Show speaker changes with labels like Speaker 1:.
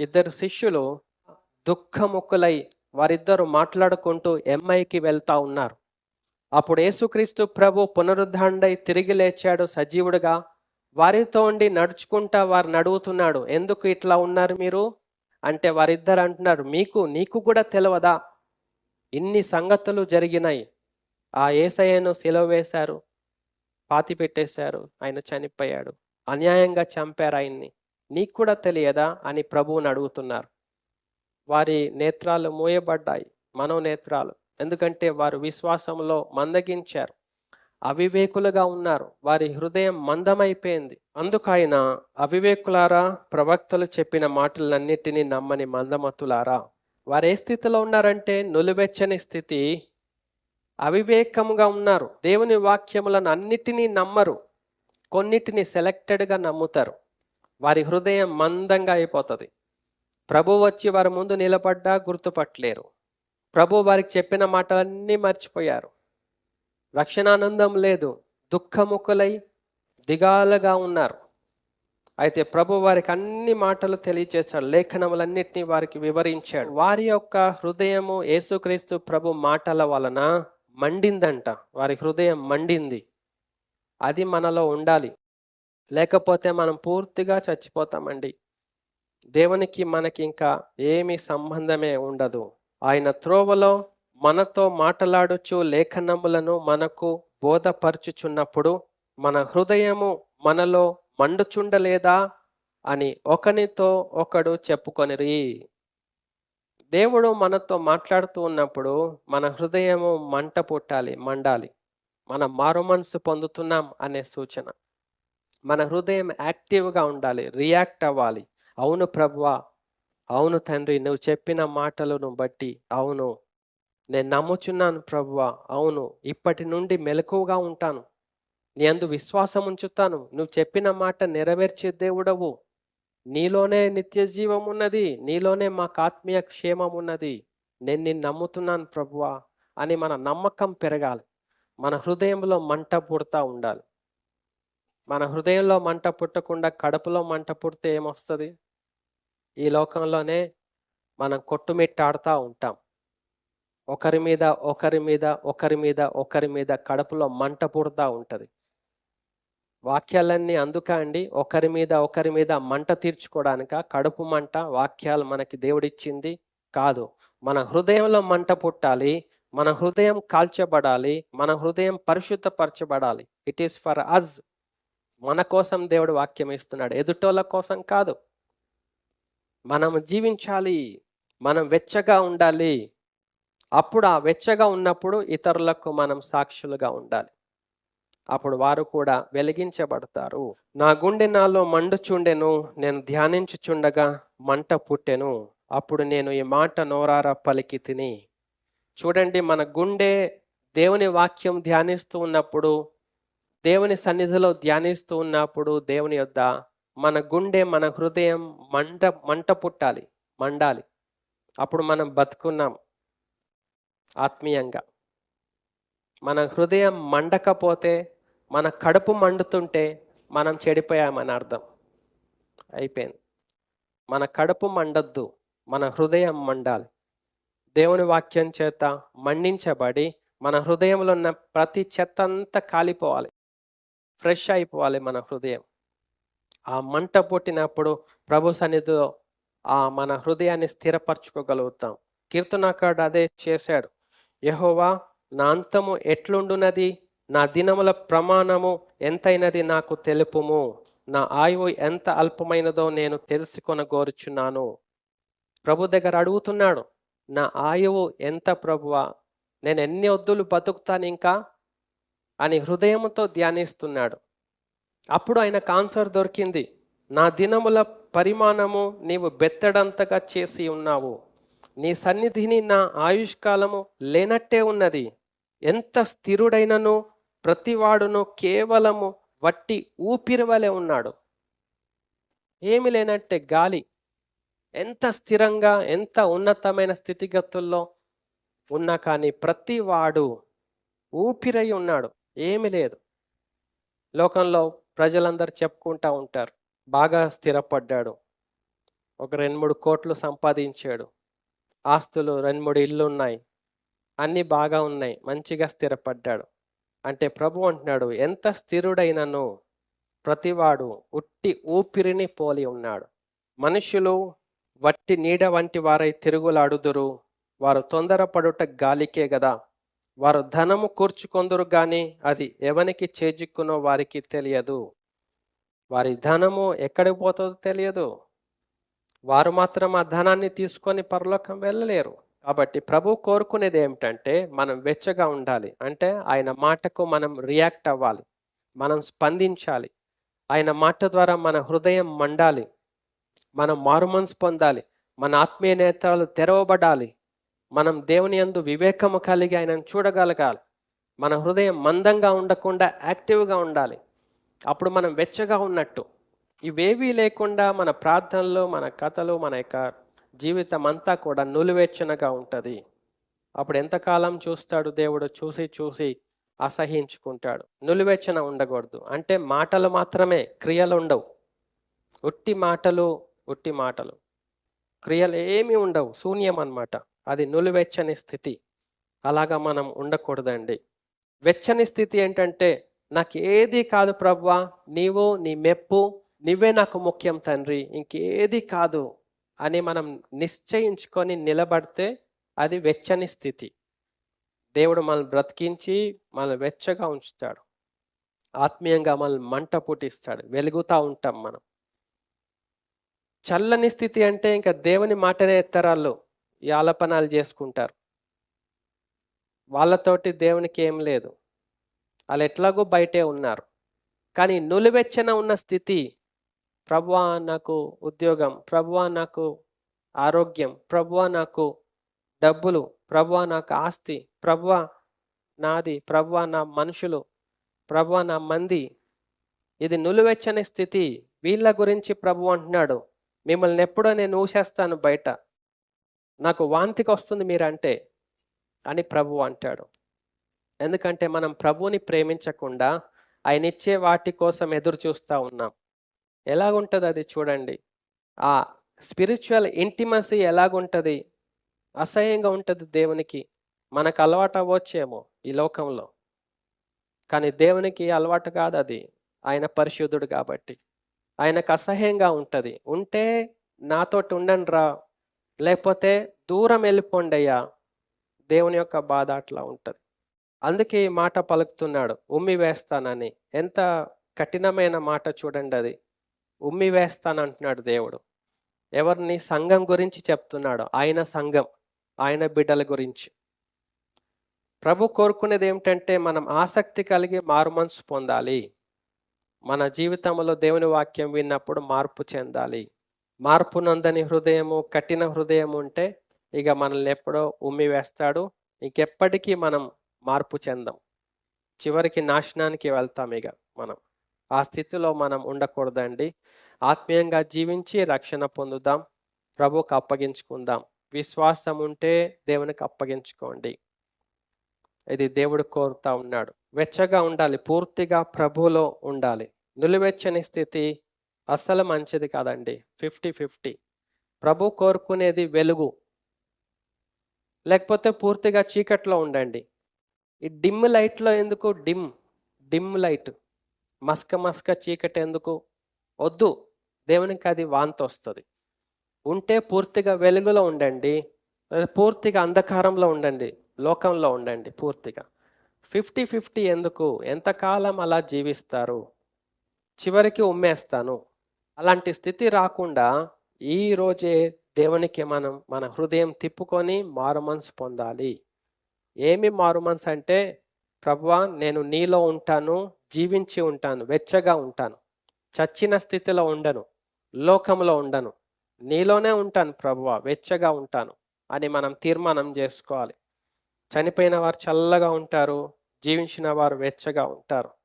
Speaker 1: ఇద్దరు శిష్యులు దుఃఖముక్కులై వారిద్దరు మాట్లాడుకుంటూ ఎంఐకి వెళ్తా ఉన్నారు. అప్పుడు యేసుక్రీస్తు ప్రభు పునరుద్ధాండై తిరిగి లేచాడు సజీవుడిగా. వారితో ఉండి నడుచుకుంటా వారిని అడుగుతున్నాడు ఎందుకు ఇట్లా ఉన్నారు మీరు? అంటే వారిద్దరు అంటున్నారు మీకు నీకు కూడా తెలియదా ఇన్ని సంగతులు జరిగినాయి. ఆ ఏసయ్యను సెలవు వేశారు పాతి పెట్టేశారు ఆయన చనిపోయాడు. అన్యాయంగా చంపారు ఆయన్ని. నీకు కూడా తెలియదా అని ప్రభువుని అడుగుతున్నారు. వారి నేత్రాలు మూయబడ్డాయి మనోనేత్రాలు. ఎందుకంటే వారు విశ్వాసంలో మందగించారు. అవివేకులుగా ఉన్నారు. వారి హృదయం మందమైపోయింది. అందుకైన అవివేకులారా ప్రవక్తలు చెప్పిన మాటలన్నిటినీ నమ్మని మందమతులారా. వారు ఏ స్థితిలో ఉన్నారంటే నులివెచ్చని స్థితి. అవివేకముగా ఉన్నారు. దేవుని వాక్యములను అన్నిటినీ నమ్మరు. కొన్నిటిని సెలెక్టెడ్గా నమ్ముతారు. వారి హృదయం మందంగా అయిపోతుంది. ప్రభు వచ్చి వారి ముందు నిలబడ్డా గుర్తుపట్టలేరు. ప్రభు వారికి చెప్పిన మాటలన్నీ మర్చిపోయారు. రక్షణానందం లేదు దుఃఖముఖులై దిగాలుగా ఉన్నారు. అయితే ప్రభు వారికి అన్ని మాటలు తెలియచేశాడు లేఖనములన్నింటినీ వారికి వివరించాడు. వారి యొక్క హృదయము యేసుక్రీస్తు ప్రభు మాటల వలన మండిందంట. వారి హృదయం మండింది. అది మనలో ఉండాలి. లేకపోతే మనం పూర్తిగా చచ్చిపోతామండి. దేవునికి మనకి ఇంకా ఏమి సంబంధమే ఉండదు. ఆయన త్రోవలో మనతో మాట్లాడుచు లేఖనములను మనకు బోధపరచుచున్నప్పుడు మన హృదయము మనలో మండుచుండలేదా అని ఒకనితో ఒకడు చెప్పుకొనిరి. దేవుడు మనతో మాట్లాడుతూ ఉన్నప్పుడు మన హృదయము మంట పుట్టాలి మండాలి. మనం మారు మనసు పొందుతున్నాం అనే సూచన. మన హృదయం యాక్టివ్గా ఉండాలి రియాక్ట్ అవ్వాలి. అవును ప్రభువా అవును తండ్రి నువ్వు చెప్పిన మాటలను బట్టి అవును. నేను నమ్ముచున్నాను ప్రభువా అవును. ఇప్పటి నుండి మెలకువగా ఉంటాను. నీ అందు విశ్వాసం ఉంచుతాను. నువ్వు చెప్పిన మాట నెరవేర్చే దేవుడవు. నీలోనే నిత్య జీవం ఉన్నది. నీలోనే మాకు ఆత్మీయ క్షేమం ఉన్నది. నేను నిన్ను నమ్ముతున్నాను ప్రభువా అని మన నమ్మకం పెరగాలి. మన హృదయంలో మంట పుడతా ఉండాలి. మన హృదయంలో మంట పుట్టకుండా కడుపులో మంట పుడితే ఏమొస్తుంది? ఈ లోకంలోనే మనం కొట్టుమిట్టాడుతూ ఉంటాం. ఒకరి మీద ఒకరి మీద ఒకరి మీద ఒకరి మీద కడుపులో మంట పుడుతూ ఉంటుంది. వాక్యాలన్నీ అందుక అండి? ఒకరి మీద ఒకరి మీద మంట తీర్చుకోవడానిక కడుపు మంట వాక్యాలు మనకి దేవుడిచ్చింది కాదు. మన హృదయంలో మంట పుట్టాలి మన హృదయం కాల్చబడాలి మన హృదయం పరిశుద్ధపరచబడాలి. ఇట్ ఈస్ ఫర్ అజ్ మన కోసం దేవుడు వాక్యం ఇస్తున్నాడు. ఎదుటోళ్ళ కోసం కాదు. మనం జీవించాలి. మనం వెచ్చగా ఉండాలి. అప్పుడు ఆ వెచ్చగా ఉన్నప్పుడు ఇతరులకు మనం సాక్షులుగా ఉండాలి. అప్పుడు వారు కూడా వెలిగించబడతారు. నా గుండె నాలో మండుచుండెను. నేను ధ్యానించుచుండగా మంట పుట్టెను. అప్పుడు నేను ఈ మాట నోరారా పలికి తిని. చూడండి మన గుండె దేవుని వాక్యం ధ్యానిస్తూ ఉన్నప్పుడు దేవుని సన్నిధిలో ధ్యానిస్తూ ఉన్నప్పుడు దేవుని యొద్ద మన గుండె మన హృదయం మంట మంట పుట్టాలి మండాలి. అప్పుడు మనం బతుకున్నాం. ఆత్మీయంగా. మన హృదయం మండకపోతే మన కడుపు మండుతుంటే మనం చెడిపోయామని అర్థం. అయిపోయింది. మన కడుపు మండద్దు మన హృదయం మండాలి. దేవుని వాక్యం చేత మండించబడి మన హృదయంలో ఉన్న ప్రతి చెత్త అంతా కాలిపోవాలి. ఫ్రెష్ అయిపోవాలి మన హృదయం. ఆ మంట పుట్టినప్పుడు ప్రభు సన్నిధిలో ఆ మన హృదయాన్ని స్థిరపరచుకోగలుగుతాం. కీర్తనకాడు అదే చేశాడు. యహోవా నా అంతము ఎట్లుండునది? నా దినముల ప్రమాణము ఎంతైనది నాకు తెలుపుము? నా ఆయువు ఎంత అల్పమైనదో నేను తెలుసుకొనగోరుచున్నాను. ప్రభు దగ్గర అడుగుతున్నాడు నా ఆయువు ఎంత ప్రభువా? నేను ఎన్ని వద్దులు బతుకుతాను ఇంకా? అని హృదయంతో ధ్యానిస్తున్నాడు. అప్పుడు ఆయన కాన్సర్ దొరికింది. నా దినముల పరిమాణము నీవు బెత్తడంతగా చేసి ఉన్నావు. నీ సన్నిధిని నా ఆయుష్కాలము లేనట్టే ఉన్నది. ఎంత స్థిరుడైనను ప్రతివాడును కేవలము వట్టి ఊపిరివలే ఉన్నాడు. ఏమి లేనట్టే గాలి. ఎంత స్థిరంగా ఎంత ఉన్నతమైన స్థితిగతుల్లో ఉన్నా కానీ ప్రతివాడు ఊపిరై ఉన్నాడు. ఏమి లేదు. లోకంలో ప్రజలందరూ చెప్పుకుంటా ఉంటారు. బాగా స్థిరపడ్డాడు. ఒక రెండు మూడు కోట్లు సంపాదించాడు. ఆస్తులు రెండు మూడు ఇల్లు ఉన్నాయి. అన్నీ బాగా ఉన్నాయి. మంచిగా స్థిరపడ్డాడు. అంటే ప్రభు అంటున్నాడు ఎంత స్థిరుడైనను ప్రతివాడు ఉట్టి ఊపిరిని పోలి ఉన్నాడు. మనుషులు వట్టి నీడ వంటి వారై తిరుగులాడుదురు. వారు తొందరపడుట గాలికే గదా. వారు ధనము కూర్చుకొందురు కానీ అది ఎవనికి చేజిక్కునో వారికి తెలియదు. వారి ధనము ఎక్కడికి పోతుందో తెలియదు. వారు మాత్రం ఆ ధనాన్ని తీసుకొని పరలోకం వెళ్ళలేరు. కాబట్టి ప్రభు కోరుకునేది ఏమిటంటే మనం వెచ్చగా ఉండాలి. అంటే ఆయన మాటకు మనం రియాక్ట్ అవ్వాలి. మనం స్పందించాలి. ఆయన మాట ద్వారా మన హృదయం మండాలి. మనం మారుమనసు పొందాలి. మన ఆత్మీయ నేత్రాలు తెరవబడాలి. మనం దేవుని యందు వివేకము కలిగి ఆయనను చూడగలగాలి మన హృదయం మందంగా ఉండకుండా యాక్టివ్గా ఉండాలి. అప్పుడు మనం వెచ్చగా ఉన్నట్టు. ఇవేవీ లేకుండా మన ప్రార్థనలు మన కథలు మన యొక్క జీవితం అంతా కూడా నులివెచ్చనగా ఉంటుంది. అప్పుడు ఎంతకాలం చూస్తాడు దేవుడు? చూసి చూసి అసహించుకుంటాడు. నులివెచ్చన ఉండకూడదు. అంటే మాటలు మాత్రమే క్రియలు ఉండవు. ఉట్టి మాటలు ఉట్టి మాటలు. క్రియలు ఏమీ ఉండవు. శూన్యం అన్నమాట. అది నులివెచ్చని స్థితి. అలాగా మనం ఉండకూడదండి. వెచ్చని స్థితి ఏంటంటే నాకు ఏది కాదు ప్రవ్వా నీవు నీ మెప్పు నువ్వే నాకు ముఖ్యం తండ్రి ఇంకేది కాదు అని మనం నిశ్చయించుకొని నిలబడితే అది వెచ్చని స్థితి. దేవుడు మనల్ని బ్రతికించి మనల్ని వెచ్చగా ఉంచుతాడు. ఆత్మీయంగా మనల్ని మంట పుట్టిస్తాడు. వెలుగుతూ ఉంటాం మనం. చల్లని స్థితి అంటే ఇంకా దేవుని మాటనే ఎత్తరాళ్ళు. ఈ ఆలపనాలు చేసుకుంటారు. వాళ్ళతోటి దేవునికి ఏం లేదు. వాళ్ళు ఎట్లాగో బయటే ఉన్నారు. కానీ నులివెచ్చన ఉన్న స్థితి ప్రభువా నాకు ఉద్యోగం ప్రభువా నాకు ఆరోగ్యం ప్రభువా నాకు డబ్బులు ప్రభువా నాకు ఆస్తి ప్రభువా నాది ప్రభువా నా మనుషులు ప్రభువా నా మంది. ఇది నులివెచ్చని స్థితి. వీళ్ళ గురించి ప్రభు అంటున్నాడు. మిమ్మల్ని ఎప్పుడో నేను ఊసేస్తాను బయట. నాకు వాంతికి వస్తుంది మీరంటే అని ప్రభు అంటాడు. ఎందుకంటే మనం ప్రభువుని ప్రేమించకుండా ఆయన ఇచ్చే వాటి కోసం ఎదురు చూస్తూ ఉన్నాం. ఎలాగుంటుంది అది చూడండి. ఆ స్పిరిచువల్ ఇంటిమసీ ఎలాగుంటుంది? అసహ్యంగా ఉంటుంది దేవునికి. మనకు అలవాటు అవ్వచ్చేమో ఈ లోకంలో. కానీ దేవునికి అలవాటు కాదు అది. ఆయన పరిశుద్ధుడు కాబట్టి. ఆయనకు అసహ్యంగా ఉంటుంది. ఉంటే నాతోటి ఉండండి రా. లేకపోతే దూరం వెళ్ళిపోండయ్యా దేవుని యొక్క బాధ అట్లా ఉంటుంది. అందుకే ఈ మాట పలుకుతున్నాడు ఉమ్మి వేస్తానని. ఎంత కఠినమైన మాట చూడండి అది. ఉమ్మి వేస్తానంటున్నాడు దేవుడు. ఎవరిని సంఘం గురించి చెప్తున్నాడు ఆయన సంఘం ఆయన బిడ్డల గురించి. ప్రభు కోరుకునేది ఏమిటంటే మనం ఆసక్తి కలిగి మారు మనసు పొందాలి. మన జీవితంలో దేవుని వాక్యం విన్నప్పుడు మార్పు చెందాలి. మార్పు నందని హృదయము కఠిన హృదయం ఉంటే ఇక మనల్ని ఎప్పుడో ఉమ్మి వేస్తాడు. ఇంకెప్పటికీ మనం మార్పు చెందాం. చివరికి నాశనానికి వెళ్తాం ఇక మనం. ఆ స్థితిలో మనం ఉండకూడదండి. ఆత్మీయంగా జీవించి రక్షణ పొందుదాం. ప్రభుకు అప్పగించుకుందాం. విశ్వాసం ఉంటే దేవునికి అప్పగించుకోండి. ఇది దేవుడు కోరుతా ఉన్నాడు. వెచ్చగా ఉండాలి. పూర్తిగా ప్రభులో ఉండాలి. నిలువెచ్చని స్థితి అస్సలు మంచిది కాదండి. Fifty fifty. ప్రభు కోరుకునేది వెలుగు. లేకపోతే పూర్తిగా చీకట్లో ఉండండి. ఈ డిమ్ లైట్లో ఎందుకు? డిమ్. Dim light. మస్క మస్క చీకటి ఎందుకు? వద్దు. దేవునికి అది వాంతి వస్తుంది. ఉంటే పూర్తిగా వెలుగులో ఉండండి. పూర్తిగా అంధకారంలో ఉండండి. లోకంలో ఉండండి పూర్తిగా. ఫిఫ్టీ ఫిఫ్టీ ఎందుకు? ఎంతకాలం అలా జీవిస్తారు? చివరికి ఉమ్మేస్తాను. అలాంటి స్థితి రాకుండా ఈ రోజే దేవునికి మనం మన హృదయం తిప్పుకొని మారు మనసు పొందాలి. ఏమి మారు మనసు అంటే ప్రభువా నేను నీలో ఉంటాను జీవించి ఉంటాను వెచ్చగా ఉంటాను. చచ్చిన స్థితిలో ఉండను లోకంలో ఉండను. నీలోనే ఉంటాను ప్రభువా వెచ్చగా ఉంటాను అని మనం తీర్మానం చేసుకోవాలి. చనిపోయిన వారు చల్లగా ఉంటారు జీవించిన వారు వెచ్చగా ఉంటారు.